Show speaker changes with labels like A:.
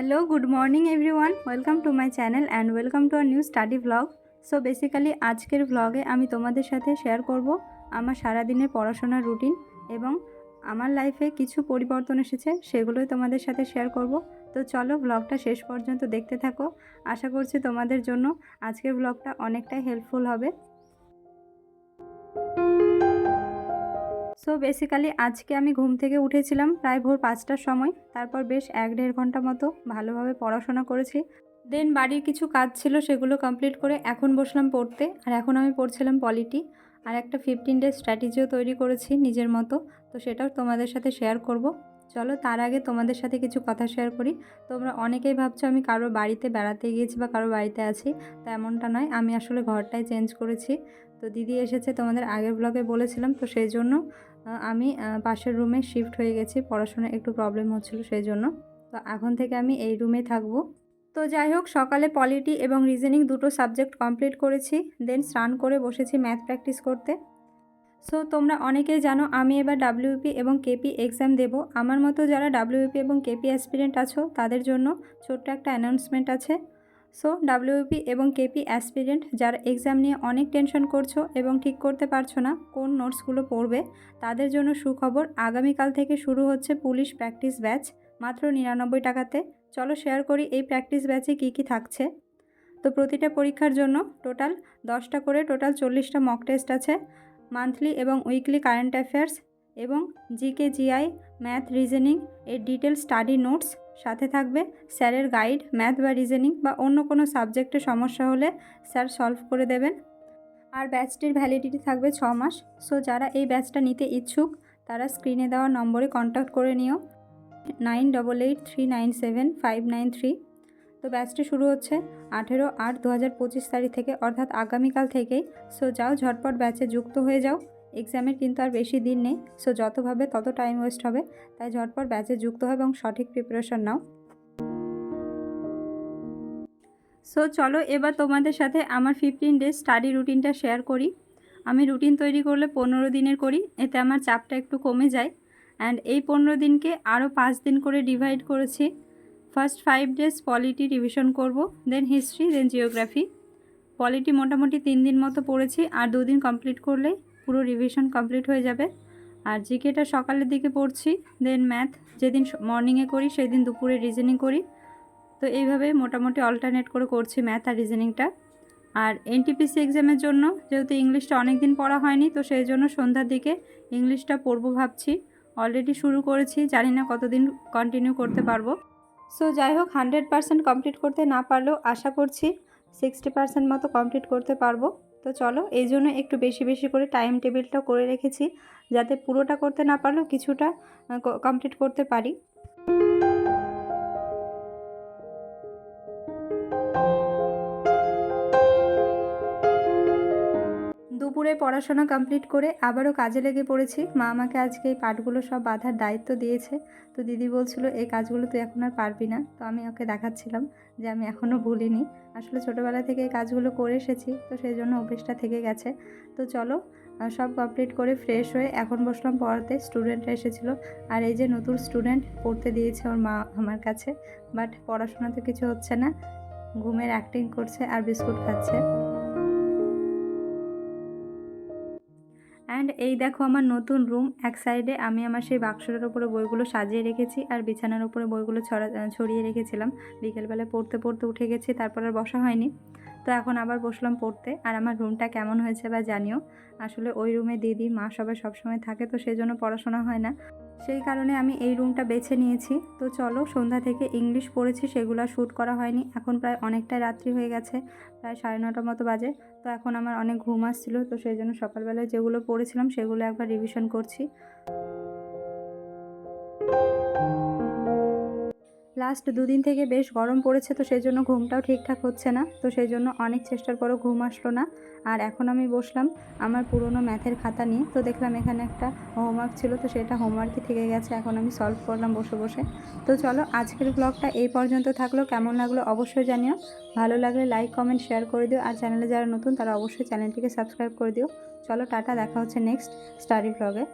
A: Hello, good morning everyone. Welcome to my channel and welcome to our new study vlog so basically আজকের ভ্লগে আমি তোমাদের সাথে share করব আমার সারাদিনের পড়াশোনার রুটিন এবং আমার লাইফে কিছু পরিবর্তন এসেছে সেগুলোই তোমাদের সাথে শেয়ার করব। তো চলো ভ্লগটা শেষ পর্যন্ত দেখতে থাকো। আশা করছি তোমাদের জন্য আজকের ভ্লগটা অনেকটাই হেল্পফুল হবে। সো বেসিক্যালি আজকে আমি ঘুম থেকে উঠেছিলাম প্রায় ভোর পাঁচটার সময়। তারপর বেশ এক দেড় ঘণ্টা মতো ভালোভাবে পড়াশোনা করেছি। দেন বাড়ির কিছু কাজ ছিল সেগুলো কমপ্লিট করে এখন বসলাম পড়তে। আর এখন আমি পড়ছিলাম পলিটি আর একটা ফিফটিন ডে স্ট্র্যাটেজিও তৈরি করেছি নিজের মতো। তো সেটাও তোমাদের সাথে শেয়ার করব। চলো, তার আগে তোমাদের সাথে কিছু কথা শেয়ার করি। তোমরা অনেকেই ভাবছ আমি কারোর বাড়িতে বেড়াতে গিয়েছি বা কারোর বাড়িতে আছি তা এমনটা নয়। আমি আসলে ঘরটাই চেঞ্জ করেছি। তো দিদি এসেছে তোমাদের আগের ব্লগে বলেছিলাম, তো সেই জন্য আমি পাশের রুমে শিফট হয়ে গেছি, পড়াশোনায় একটু প্রবলেম হচ্ছিল সেই জন্য তো এখন থেকে আমি এই রুমেই থাকব। তো যাই হোক, সকালে পলিটি এবং রিজনিং দুটো সাবজেক্ট কমপ্লিট করেছি দেন স্নান করে বসেছি ম্যাথ প্র্যাকটিস করতে। সো তোমরা অনেকেই জানো, আমি এবার ডাব্লিউপি এবং কেপি এক্সাম দেব। আমার মতো যারা ডাব্লিউপি এবং কেপি অ্যাসপিরেন্ট আছো, তাদের জন্য ছোট্ট একটা অ্যানাউন্সমেন্ট আছে। সো ডাব্লিউপি এবং কেপি অ্যাসপিরেন্ট যারা এক্সাম নিয়ে অনেক টেনশন করছ এবং ঠিক করতে পারছ না, কোন নোটসগুলো পড়বে, তাদের জন্য সুখবর আগামীকাল থেকে শুরু হচ্ছে পুলিশ প্র্যাকটিস ব্যাচ, মাত্র নিরানব্বই টাকাতে। চলো শেয়ার করি এই প্র্যাকটিস ব্যাচে কী কী থাকছে। তো প্রতিটা পরীক্ষার জন্য টোটাল দশটা করে টোটাল চল্লিশটা মক টেস্ট আছে। মান্থলি এবং উইকলি কারেন্ট অ্যাফেয়ার্স এবং G K G I math reasoning এর ডিটেল স্টাডি নোটস সাথে থাকবে। স্যারের গাইড, ম্যাথ বা রিজনিং বা অন্য কোনো সাবজেক্টে সমস্যা হলে স্যার সলভ করে দেবেন। আর ব্যাচটির ভ্যালিডিটি থাকবে ছ মাস। সো যারা এই ব্যাচটা নিতে ইচ্ছুক, তারা স্ক্রিনে দেওয়া নম্বরে কন্ট্যাক্ট করে নিও। Nine double eight three nine seven five nine three. তো ব্যাচটি শুরু হচ্ছে আঠেরো আট দু হাজার পঁচিশ তারিখ থেকে, অর্থাৎ আগামীকাল থেকেই। সো যাও ঝটপট ব্যাচে যুক্ত হয়ে যাও। এক্সামের কিন্তু আর বেশি দিন নেই সো যতভাবে তত টাইম ওয়েস্ট হবে, তাই ঝটপট ব্যাচে যুক্ত হবে এবং সঠিক প্রিপারেশন নাও। সো চলো এবার তোমাদের সাথে আমার ফিফটিন ডেজ স্টাডি রুটিনটা শেয়ার করি। আমি রুটিন তৈরি করলে পনেরো দিনের করি, এতে আমার চাপটা একটু কমে যায়। অ্যান্ড এই পনেরো দিনকে আরও পাঁচ দিন করে ডিভাইড করেছি। First five days polity revision করব then history then geography polity মোটামুটি তিন দিন মতো পড়েছি, আর দুদিন কমপ্লিট করলেই পুরো রিভিশন কমপ্লিট হয়ে যাবে। আর জিকেটা সকালের দিকে পড়ছি দেন ম্যাথ যেদিন মর্নিংয়ে করি, সেদিন দুপুরে রিজনিং করি। তো এইভাবে মোটামুটি অল্টারনেট করে করছি ম্যাথ আর রিজনিংটা আর এনটিপিসি এক্সামের জন্য, যেহেতু ইংলিশটা অনেক দিন পড়া হয়নি, তো সেই জন্য সন্ধ্যার দিকে ইংলিশটা পড়ব ভাবছি। অলরেডি শুরু করেছি, জানি না কতদিন কন্টিনিউ করতে পারব। সো যাই হোক হান্ড্রেড পার্সেন্ট কমপ্লিট করতে না পারলেও আশা করছি সিক্সটি পার্সেন্ট মতো কমপ্লিট করতে পারব। তো চলো, এই জন্য একটু বেশি বেশি করে টাইম টেবিলটা করে রেখেছি, যাতে পুরোটা করতে না পারলেও কিছুটা কমপ্লিট করতে পারি। দুপুরে পড়াশোনা কমপ্লিট করে আবারও কাজে লেগে পড়েছি। মা আমাকে আজকে এই পাঠগুলো সব বাঁধার দায়িত্ব দিয়েছে। তো দিদি বলছিল, এই কাজগুলো তুই এখন আর পারবি না। তো আমি ওকে দেখাচ্ছিলাম যে আমি এখনও ভুলিনি। আসলে ছোটোবেলা থেকে এই কাজগুলো করে এসেছি, তো সেই জন্য অভ্যেসটা থেকে গেছে। তো চলো সব কমপ্লিট করে ফ্রেশ হয়ে এখন বসলাম পড়াতে। স্টুডেন্টরা এসেছিল। আর এই যে নতুন স্টুডেন্ট পড়তে দিয়েছে ওর মা আমার কাছে। বাট পড়াশোনা তো কিছু হচ্ছে না। ঘুমের অ্যাক্টিং করছে আর বিস্কুট খাচ্ছে। অ্যান্ড এই দেখো আমার নতুন রুম এক সাইডে আমি আমার সেই বাক্সটার উপরে বইগুলো সাজিয়ে রেখেছি আর বিছানার উপরে বইগুলো ছড়া ছড়িয়ে রেখেছিলাম। বিকেলবেলায় পড়তে পড়তে উঠে গেছি, তারপর আর বসা হয়নি। তো এখন আবার বসলাম পড়তে। আর আমার রুমটা কেমন হয়েছে বা জানিও। আসলে ওই রুমে দিদি, মা সবাই সবসময় থাকে তো সেজন্য পড়াশোনা হয় না। সেই কারণে আমি এই রুমটা বেছে নিয়েছি। তো চলো, সন্ধ্যা থেকে ইংলিশ পড়েছি, সেগুলো শ্যুট করা হয়নি। এখন প্রায় অনেকটাই রাত্রি হয়ে গেছে, প্রায় সাড়ে নটার মতো বাজে। তো এখন আমার অনেক ঘুম আসছিল, তো সেই জন্য সকালবেলায় যেগুলো পড়েছিলাম, সেগুলো একবার রিভিশন করছি। লাস্ট দুদিন থেকে বেশ গরম পড়েছে, তো সেই জন্য ঘুমটাও ঠিকঠাক হচ্ছে না। তো সেই জন্য অনেক চেষ্টার পরও ঘুম আসলো না। আর এখন আমি বসলাম আমার পুরনো ম্যাথের খাতা নিয়ে। তো দেখলাম এখানে একটা হোমওয়ার্ক ছিল, তো সেটা হোমওয়ার্কই থেকে গেছে। এখন আমি সলভ করলাম বসে বসে। তো চলো আজকের ব্লগটা এই পর্যন্ত থাকল। কেমন লাগল অবশ্যই জানিও। ভালো লাগলে লাইক কমেন্ট শেয়ার করে দিও। আর চ্যানেলে যারা নতুন, তারা অবশ্যই চ্যানেলটিকে সাবস্ক্রাইব করে দিও। চলো টাটা, দেখা হচ্ছে নেক্সট স্টাডি ব্লগে